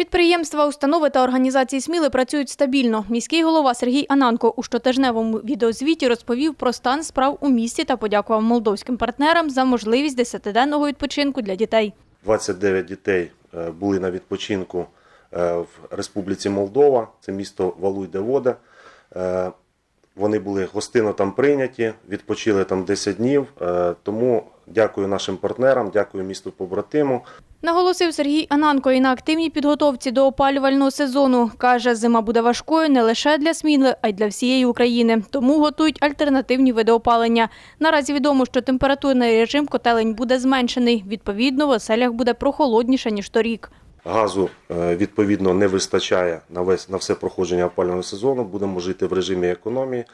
Підприємства, установи та організації Сміли працюють стабільно. Міський голова Сергій Ананко у щотижневому відеозвіті розповів про стан справ у місті та подякував молдовським партнерам за можливість десятиденного відпочинку для дітей. 29 дітей е, були на відпочинку е, в Республіці Молдова, це місто Валуй-де-Вода. Е, Вони були гостинно там прийняті, відпочили там 10 днів. Тому дякую нашим партнерам, дякую місту побратиму. Наголосив Сергій Ананко і на активній підготовці до опалювального сезону. Каже, зима буде важкою не лише для Сміли, а й для всієї України. Тому готують альтернативні види опалення. Наразі відомо, що температурний режим котелень буде зменшений. Відповідно, в оселях буде прохолодніше, ніж торік. Газу е, відповідно не вистачає на весь на все проходження опалювального сезону. Будемо жити в режимі економії.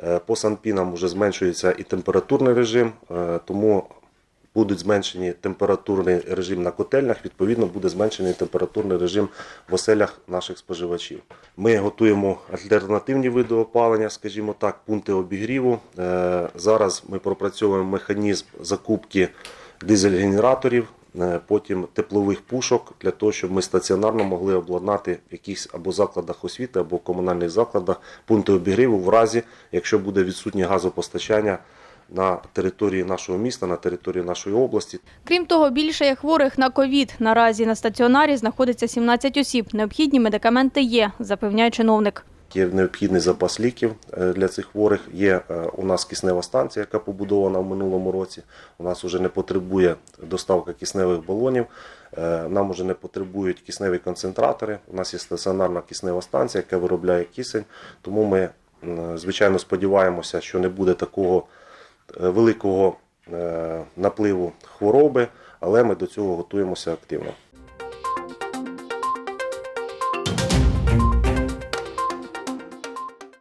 Е, По санпінам вже зменшується і температурний режим, е, тому будуть зменшені температурний режим на котельнях. Відповідно, буде зменшений температурний режим в оселях наших споживачів. Ми готуємо альтернативні види опалення, скажімо так, пункти обігріву. Е, Зараз ми пропрацьовуємо механізм закупки дизель-генераторів, е, потім теплових пушок для того, щоб ми стаціонарно могли обладнати в якихось або закладах освіти, або комунальних закладах пункти обігріву в разі, якщо буде відсутнє газопостачання на території нашого міста, на території нашої області. Крім того, більше є хворих на ковід. Наразі на стаціонарі знаходиться 17 осіб. Необхідні медикаменти є, запевняє чиновник. Є необхідний запас ліків е, для цих хворих. Є е, у нас киснева станція, яка побудована в минулому році. У нас вже не потребує доставка кисневих балонів. Е, Нам вже не потребують кисневі концентратори. У нас є стаціонарна киснева станція, яка виробляє кисень. Тому ми, звичайно, сподіваємося, що не буде такого великого е, напливу хвороби, але ми до цього готуємося активно.